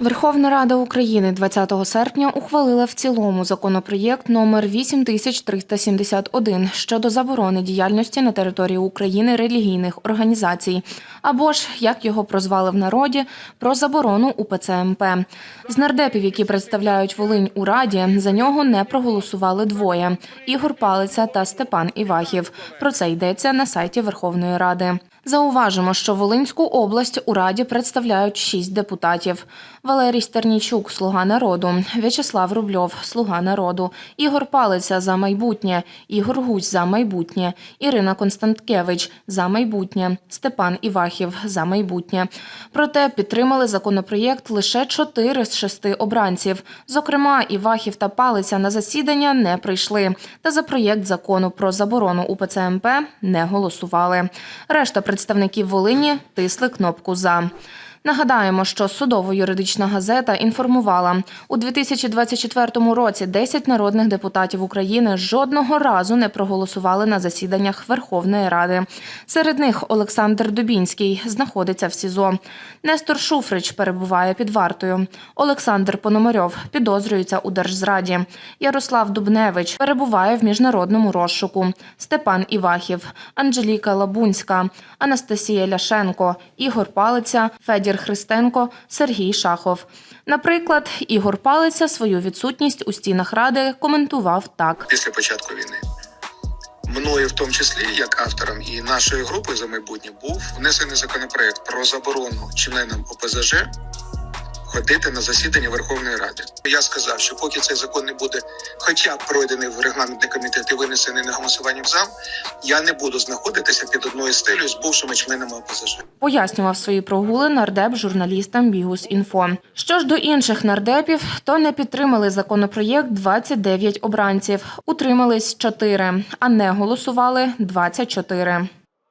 Верховна Рада України 20 серпня ухвалила в цілому законопроєкт номер 8371 щодо заборони діяльності на території України релігійних організацій, або ж як його прозвали в народі, про заборону УПЦ МП. З нардепів, які представляють Волинь у Раді, за нього не проголосували двоє: Ігор Палиця та Степан Івахів. Про це йдеться на сайті Верховної Ради. Зауважимо, що Волинську область у Раді представляють шість депутатів: Валерій Стернійчук, Слуга народу, В'ячеслав Рубльов, Слуга народу, Ігор Палиця за майбутнє, Ігор Гусь за майбутнє, Ірина Константкевич за майбутнє, Степан Івахів за майбутнє. Проте підтримали законопроєкт лише чотири з шести обранців. Зокрема, Івахів та Палиця на засідання не прийшли. Та за проєкт закону про заборону УПЦ МП не голосували. Решта представників Волині тисли кнопку за. Нагадаємо, що судово-юридична газета інформувала, у 2024 році 10 народних депутатів України жодного разу не проголосували на засіданнях Верховної Ради. Серед них Олександр Дубінський знаходиться в СІЗО. Нестор Шуфрич перебуває під вартою. Олександр Пономарьов підозрюється у держзраді. Ярослав Дубневич перебуває в міжнародному розшуку. Степан Івахів, Анжеліка Лабунська, Анастасія Ляшенко, Ігор Палиця, Федір Христенко, Сергій Шахов. Наприклад, Ігор Палиця свою відсутність у стінах ради коментував так. після початку війни. Мною, в тому числі, як автором і нашої групи за майбутнє, був внесений законопроект про заборону членам ОПЗЖ ходити на засідання Верховної Ради. Я сказав, що поки цей закон не буде, хоча б пройдений в регламентний комітет і винесений на голосування в зал, я не буду знаходитися під одною стелею з бувшими членами ОПЗЖ. Пояснював свої прогули нардеп журналістам Бігус.Інфо. Що ж до інших нардепів, то не підтримали законопроєкт 29 обранців, утримались 4, а не голосували 24.